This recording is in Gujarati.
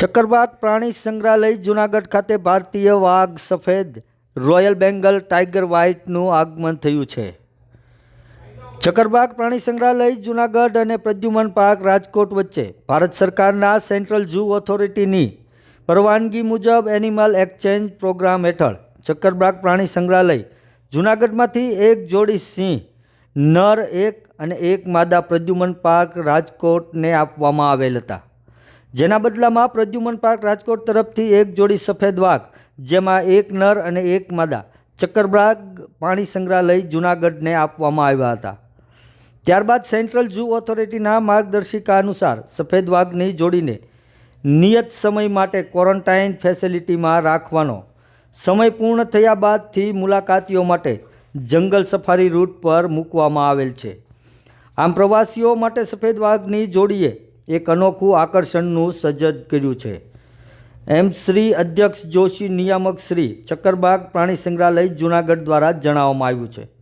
ચક્કરબાગ પ્રાણી સંગ્રહાલય, જૂનાગઢ ખાતે ભારતીય વાઘ સફેદ રોયલ બેંગલ ટાઈગર વ્હાઇટનું આગમન થયું છે. ચક્કરબાગ પ્રાણી સંગ્રહાલય, જૂનાગઢ અને પ્રદ્યુમન પાર્ક રાજકોટ વચ્ચે ભારત સરકારના સેન્ટ્રલ ઝૂ ઓથોરિટીની પરવાનગી મુજબ એનિમલ એક્સચેન્જ પ્રોગ્રામ હેઠળ ચક્કરબાગ પ્રાણી સંગ્રહાલય, જૂનાગઢમાંથી એક જોડી સિંહ, નર એક અને એક માદા પ્રદ્યુમન પાર્ક રાજકોટને આપવામાં આવેલ હતા. જેના બદલામાં પ્રદ્યુમન પાર્ક રાજકોટ તરફથી એક જોડી સફેદ વાઘ, જેમાં એક નર અને એક માદા, ચક્કરબાગ પાણી સંગ્રહાલય જૂનાગઢને આપવામાં આવ્યા હતા. ત્યારબાદ સેન્ટ્રલ ઝૂ ઓથોરિટીના માર્ગદર્શિકા અનુસાર સફેદ વાઘની જોડીને નિયત સમય માટે ક્વોરન્ટાઇન ફેસિલિટીમાં રાખવાનો, સમય પૂર્ણ થયા બાદથી મુલાકાતીઓ માટે જંગલ સફારી રૂટ પર મૂકવામાં આવેલ છે. આમ પ્રવાસીઓ માટે સફેદ વાઘની જોડીએ એક અનોખું આકર્ષણનું સજ્જ કર્યું છે. એમ શ્રી અધ્યક્ષ જોશી નિયામક શ્રી ચક્કરબાગ પ્રાણી સંગ્રહાલય જૂનાગઢ દ્વારા જણાવવામાં આવ્યું છે.